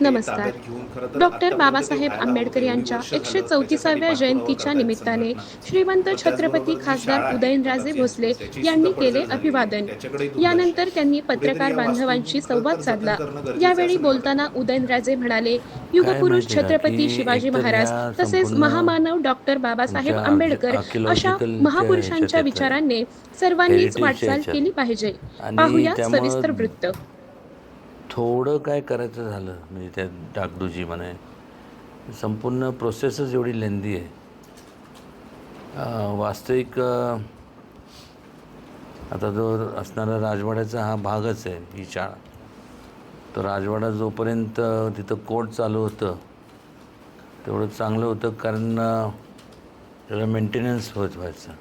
नमस्कार डॉक्टर आतापर्यंत बाबासाहेब आंबेडकर. यांच्या एकशे. चौतीसाव्या जयंतीच्या निमित्ताने श्रीमंत छत्रपती खासदार उदयनराजे भोसले यांनी केले. अभिवादन. यानंतर त्यांनी पत्रकार बांधवांशी संवाद साधला यावेळी बोलताना उदयनराजे म्हणाले युगपुरुष छत्रपती शिवाजी महाराज तसेच महामानव डॉक्टर बाबासाहेब आंबेडकर अशा च्या महापुरुषांच्या विचारांनी सर्वांनीच वाटचाल. केली पाहिजे पाहूया सविस्तर वृत्त थोडं काय करायचं झालं म्हणजे त्या डागडुजी म्हणे संपूर्ण प्रोसेसच एवढी लेंदी आहे. वास्तविक आता जो असणारा राजवाड्याचा हा भागच आहे ही शाळा. तर राजवाडा जोपर्यंत तिथं कोर्ट चालू होतं तेवढं चांगलं होतं कारण त्याला मेंटेनन्स होत व्हायचं.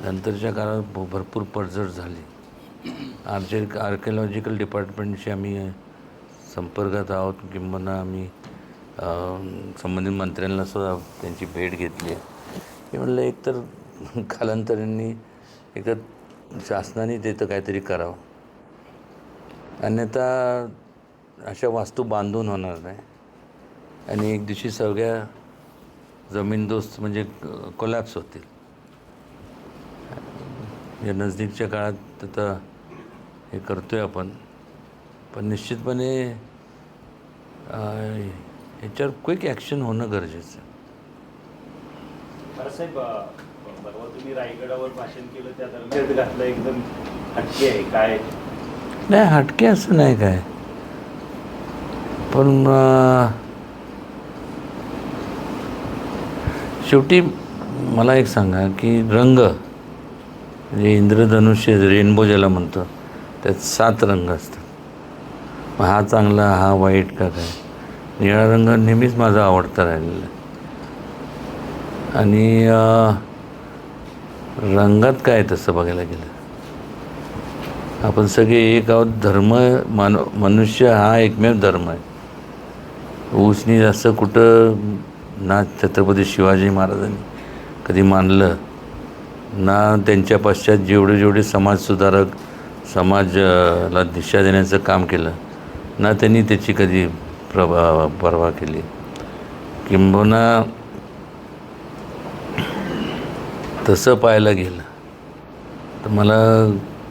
नंतरच्या काळात भ- भरपूर पडझड झाली. आर्चे आर्किओलॉजिकल डिपार्टमेंटशी आम्ही संपर्कात आहोत. किंबहुना आम्ही संबंधित मंत्र्यांना सुद्धा त्यांची भेट घेतली आहे. मी म्हणलं एकतर कालांतरांनी एकतर शासनाने तिथं काहीतरी करावं. अन्यथा अशा वास्तू बांधून होणार नाही. आणि एक दिवशी सगळ्या जमीनदोस्त म्हणजे कोलॅप्स होतील. या नजदीकच्या काळात आता हे करतो आहे आपण. पण निश्चितपणे अं, ह्याच्यावर क्विक ॲक्शन होणं गरजेचं आहे. नाही हटके असं नाही काय. पण शेवटी मला एक सांगा की रंग म्हणजे इंद्रधनुष्य रेनबो ज्याला म्हणतो त्यात सात रंग असतात. मग हा चांगला हा वाईट का काय? निळा रंग नेहमीच माझा आवडता राहिलेला आणि रंगात काय तसं बघायला गेलं? आपण सगळे एक आहोत. धर्म मान मनुष्य हा एकमेव धर्म आहे. ऊसनी जास्त कुठं ना छत्रपती शिवाजी महाराजांनी कधी मानलं ना त्यांच्या पश्चात जेवढे जेवढे समाजसुधारक समाजाला दिशा देण्याचं काम केलं ना त्यांनी त्याची कधी प्रभा पर्वा केली. किंबहुना तसं पाहायला गेलं तर मला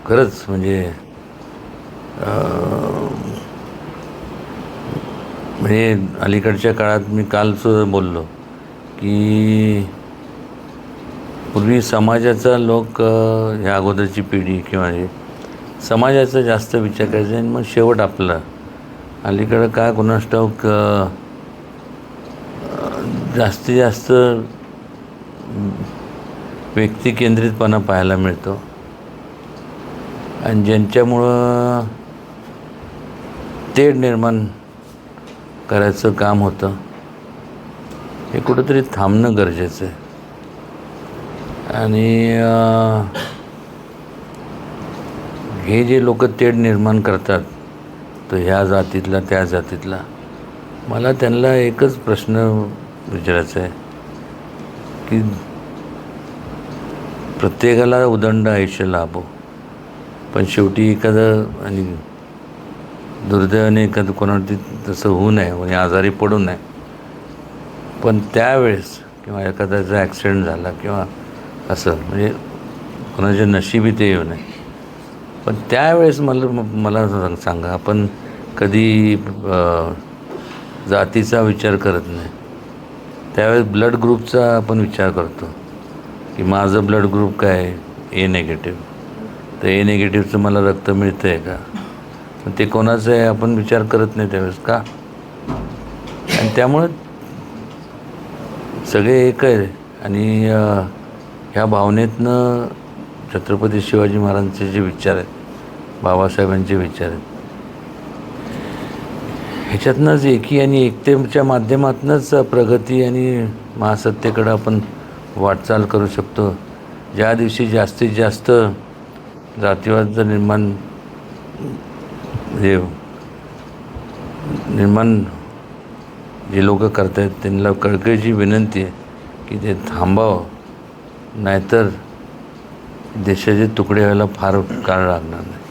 खरंच म्हणजे म्हणजे अलीकडच्या काळात मी कालसुद्धा बोललो की पूर्वी समाजाचा लोक ह्या अगोदरची पिढी किंवा हे समाजाचा जास्त विचार करायचा आणि मग शेवट आपला. अलीकडं काय कोणास ठाऊक जास्तीत जास्त व्यक्तिकेंद्रितपणा पाहायला मिळतो. आणि ज्यांच्यामुळं तेढ निर्माण करायचं काम होतं हे कुठंतरी थांबणं गरजेचं आहे. आणि हे जे लोक तेढ निर्माण करतात तर ह्या जातीतला त्या जातीतला मला त्यांना एकच प्रश्न विचारायचा आहे की प्रत्येकाला उदंड आयुष्य लाभो पण शेवटी एखादं आणि दुर्दैवाने एखादं कोणावरती तसं होऊ नये म्हणजे आजारी पडू नये पण त्यावेळेस किंवा एखाद्याचा ॲक्सिडेंट झाला किंवा असं म्हणजे कोणाच्या नशिबी ते येऊ नये. पण त्यावेळेस मला मला सांग- सांगा आपण कधी जातीचा विचार करत नाही. त्यावेळेस ब्लड ग्रुपचा आपण विचार करतो की माझं ब्लड ग्रुप काय आहे? A negative. तर ए नेगेटिव्हचं मला रक्त मिळतं आहे का? पण ते कोणाचं आहे आपण विचार करत नाही त्यावेळेस का? आणि त्यामुळं सगळे एक आहे. आणि ह्या भावनेतनं छत्रपती शिवाजी महाराजांचे जे विचार आहेत बाबासाहेबांचे विचार आहेत ह्याच्यातनंच एकी आणि एकतेच्या माध्यमातूनच प्रगती आणि महासत्तेकडं आपण वाटचाल करू शकतो. ज्या दिवशी जास्तीत जास्त जातीवाद निर्माण जे निर्माण जे लोक करत आहेत त्यांना कळकळीची विनंती आहे की ते थांबावं. नाहीतर देशाचे तुकडे व्हायला फार काळ लागणार नाही.